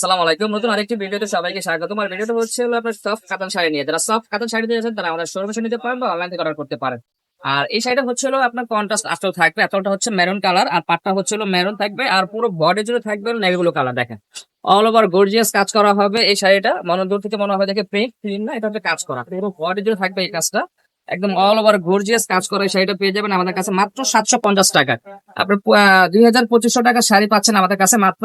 সালাম আলাইকুম। নতুন আরেকটি ভিডিওতে সবাইকে স্বাগত। আমার ভিডিওটা হচ্ছে হলো আপনার সফট কাতান শাড়ি নিয়ে। যারা সফট কাতান শাড়ি দিয়েছেন তারা আমাদের শোরুমে নিতে পারেন বা অনলাইন থেকে অর্ডার করতে পারেন। আর এই শাড়িটা হচ্ছে হলো আপনার কন্ট্রাস্ট থাকবে। হচ্ছে মেরুন কালার আর পাটটা হচ্ছে হলো মেরুন থাকবে। আর পুরো বডি জুড়ে থাকবে কালার দেখেন। অল ওভার গর্জিয়াস কাজ করা হবে এই শাড়িটা। মনে দূর থেকে মনে হবে দেখে প্রিন্ট প্রিন্ট না, এটা হচ্ছে কাজ করা। বডি জুড়ে থাকবে এই কাজটা। একদম অল ওভার গর্জিয়াস কাজ করা এই শাড়িটা পেয়ে যাবেন আমাদের কাছে মাত্র সাতশো পঞ্চাশ টাকা আপনি দুই হাজার পঁচিশশো টাকা শাড়ি পাচ্ছেন আমাদের কাছে মাত্র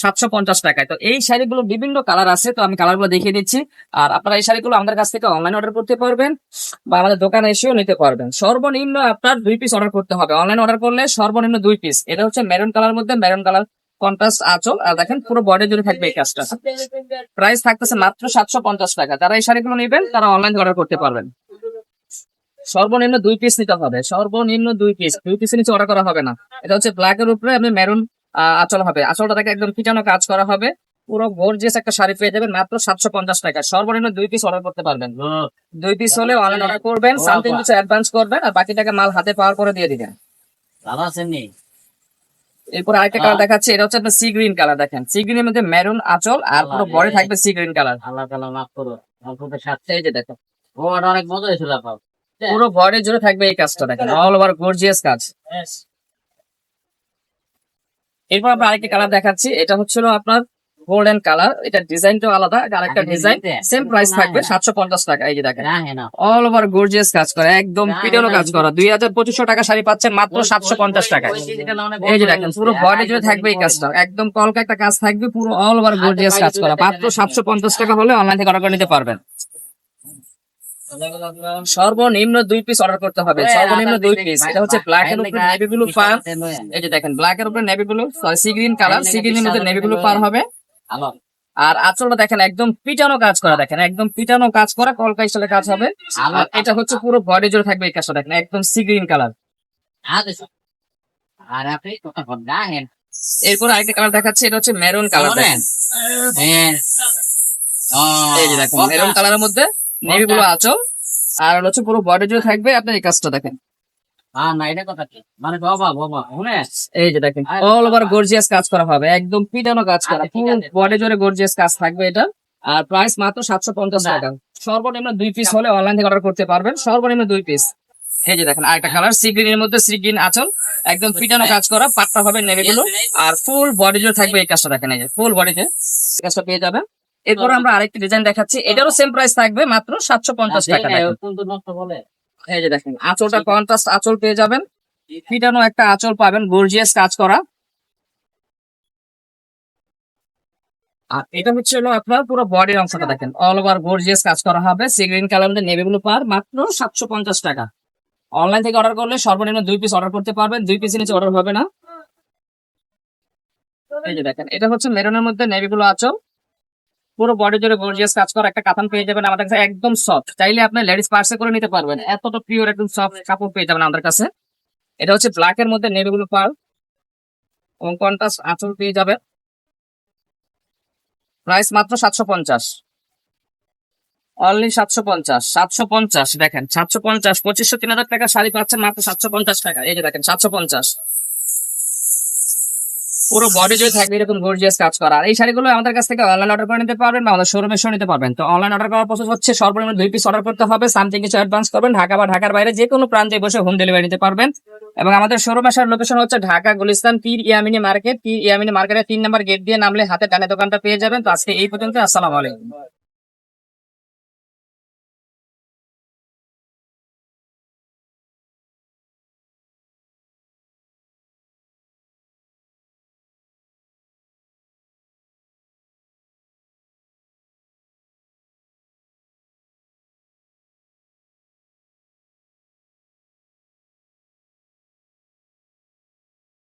সাতশো পঞ্চাশ টাকায়। তো এই শাড়িগুলো বিভিন্ন কালার আছে, তো আমি কালারগুলো দেখিয়ে দিচ্ছি। আর আপনারা এই শাড়িগুলো আমাদের কাছ থেকে অনলাইন অর্ডার করতে পারবেন বা আমাদের দোকানে এসেও নিতে পারবেন। সর্বনিম্ন আপনার দুই পিস অর্ডার করতে হবে। অনলাইন অর্ডার করলে সর্বনিম্ন দুই পিস এটা হচ্ছে মেরুন কালার মধ্যে মেরুন কালার কন্ট্রাস্ট আঁচল। আর দেখেন পুরো বডি জুড়ে থাকবে এই কাজটা। প্রাইস থাকতেছে মাত্র সাতশো পঞ্চাশ টাকা। যারা এই শাড়িগুলো নেবেন, তারা অনলাইন অর্ডার করতে পারবেন। সর্বনিম্ন দুই পিস নিতে হবে। সর্বনিম্ন দুই পিস দুই পিসের নিচে অর্ডার করা হবে না। এটা হচ্ছে ব্ল্যাক এর উপরে আপনি মেরুন আঁচল হবে। আঁচলটা থেকে একদম পিটানো কাজ করা হবে? পুরো গর্জিয়াস একটা শাড়ি পেয়ে যাবেন মাত্র সাতশো পঞ্চাশ টাকা সর্বনিম্ন দুই পিস অর্ডার করতে পারবেন। দুই পিস হলে অনলাইন অর্ডার করবেন সামথিং কিছু অ্যাডভান্স করবেন আর বাকি টাকা মাল হাতে পাওয়ার পরে দিয়ে দিবেন। এরপর আরেকটা কালার দেখাচ্ছে এটা হচ্ছে আপনার সি গ্রিন কালার দেখেন। সি গ্রিনের মধ্যে মেরুন আঁচল আর পুরো বডি থাকবে সি গ্রিন কালার আল্লাহ তালা মাফ করো অল্পতে সাথে এই যে দেখেন ও অনেক মজা হয়েছিল পুরো বডি জুড়ে থাকবে এই কাজটা দেখেন। অল ওভার গর্জিয়াস কাজ। এরপর আমরা আরেকটা কালার দেখাচ্ছি। এটা হচ্ছিল আপনার গোল্ডেন কালার এটা ডিজাইনটাও আলাদা এটা আরেকটা ডিজাইন সেম প্রাইস থাকবে সাতশো পঞ্চাশ টাকা এই যে দেখেন। হ্যাঁ অল ওভার গর্জিয়াস কাজ করা একদম পিটানো কাজ করা। দুই হাজার পঁচিশশো টাকা শাড়ি পাচ্ছেন মাত্র সাতশো পঞ্চাশ টাকায়। এই যে দেখেন পুরো বডি জুড়ে থাকবে এই কাজটা। একদম কলকা একটা কাজ থাকবে পুরো অল ওভার গর্জিয়াস কাজ করা। মাত্র সাতশো পঞ্চাশ টাকা হলে অনলাইন থেকে অর্ডার করে নিতে পারবেন। সর্বনিম্ন দুই পিস অর্ডার করতে হবে। সর্বনিম্ন দুই পিস এটা হচ্ছে ব্ল্যাক এর উপরে নেভি ব্লু পার। এই যে দেখেন ব্ল্যাক এর উপরে navy blue sorry sea green colour sea গ্রিনের মধ্যে নেভি ব্লু পার হবে। আর আঁচলটা দেখেন একদম পিটানো কাজ করা দেখেন একদম পিটানো কাজ করা কলকা স্টাইলে কাজ হবে। আর এটা হচ্ছে পুরো বডি জুড়ে থাকবে এই কাজটা দেখেন একদম সি গ্রিন কালার আর আপনি হ্যাঁ এরপর আরেকটা কালার দেখাচ্ছে এটা হচ্ছে মেরুন কালার দেখেন। হ্যাঁ। এই যে দেখেন মেরুন কালারের মধ্যে নেভি ব্লু আঁচল। আর হচ্ছে পুরো বডি জুড়ে থাকবে আপনার এই কাজটা দেখেন। মানে এই যে দেখেন অল ওভার গর্জিয়াস কাজ করা হবে একদম পিটানো কাজ করা ফুল বডি জুড়ে গর্জিয়াস কাজ থাকবে এটা। আর প্রাইস মাত্র সাতশো পঞ্চাশ টাকা। সর্বনিম্ন দুই পিস হলে অনলাইন থেকে অর্ডার করতে পারবেন সর্বনিম্ন দুই পিস এই যে দেখেন আরেকটা কালার সি গ্রিনের মধ্যে সি গ্রিন আচল। একদম পিটানো কাজ করা পাটটা হবে নেভি গুলো আর ফুল বডি জোর থাকবে এই কাজটা দেখেন এই যে ফুল বডিতে কাজটা পেয়ে যাবেন। এরপর আমরা আরেকটি ডিজাইন দেখাচ্ছি। এটারও সেম প্রাইস থাকবে মাত্র সাতশো পঞ্চাশ টাকা নষ্ট বলে। এই যে দেখেন আঁচলটা কন্ট্রাস্ট আঁচল পেয়ে যাবেন। পিটানো একটা আঁচল পাবেন গর্জিয়াস কাজ করা। আর এটা হচ্ছে হলো আপনার পুরো বডির অংশটা দেখেন। অল ওভার গর্জিয়াস কাজ করা হবে। Sea green colour navy blue per মাত্র সাতশো পঞ্চাশ টাকা। অনলাইন থেকে অর্ডার করলে সর্বনিম্ন দুই পিস অর্ডার করতে পারবেন। দুই পিসের নিচে অর্ডার হবে না। এই যে দেখেন এটা হচ্ছে মেরুনের মধ্যে নেভি ব্লু আঁচল। পুরো বডি জুড়ে গর্জিয়াস কাজ করা একটা কাতান পেয়ে যাবেন আমাদের কাছে একদম সফট চাইলে আপনি লেডিস পার্সে করে নিতে পারবেন। এতটা পিওর একদম সফট কাপড় পেয়ে যাবেন আমাদের কাছে। এটা হচ্ছে ব্ল্যাক এর মধ্যে নেভি ব্লু পার এবং কন্ট্রাস্ট আঁচল পেয়ে যাবে প্রাইস মাত্র সাতশো পঞ্চাশ। অনলি সাতশো পঞ্চাশ। সাতশো পঞ্চাশ, দেখেন, সাতশো পঞ্চাশ, পঁচিশশো, তিন হাজার টাকা শাড়ি পাচ্ছেন মাত্র সাতশো পঞ্চাশ টাকা। এই যে দেখেন, সাতশো পঞ্চাশ। পুরো বডি জুড়ে থাকবে এরকম গর্জিয়াস কাজ করা। আর এই শাড়িগুলো আমাদের কাছ থেকে অনলাইন অর্ডার করে নিতে পারবেন বা আমাদের শোরুমে শো নিতে পারবেন। তো অনলাইন অর্ডার করার প্রসেস হচ্ছে সর্বনিম্ন দুই পিস অর্ডার করতে হবে। সামথিং কিছু অ্যাডভান্স করবেন। ঢাকা বা ঢাকার বাইরে যে কোনো প্রান্তে বসে হোম ডেলিভারি নিতে পারবেন। এবং আমাদের শোরুম আসার লোকেশন হচ্ছে ঢাকা, গুলিস্তান, পীর ইয়ামিনী মার্কেট। পীর ইয়ামিনী মার্কেটের তিন নম্বর গেট দিয়ে নামলে হাতে ডানে দোকানটা পেয়ে যাবেন। তো আজকে এই পর্যন্ত, আসসালামু আলাইকুম।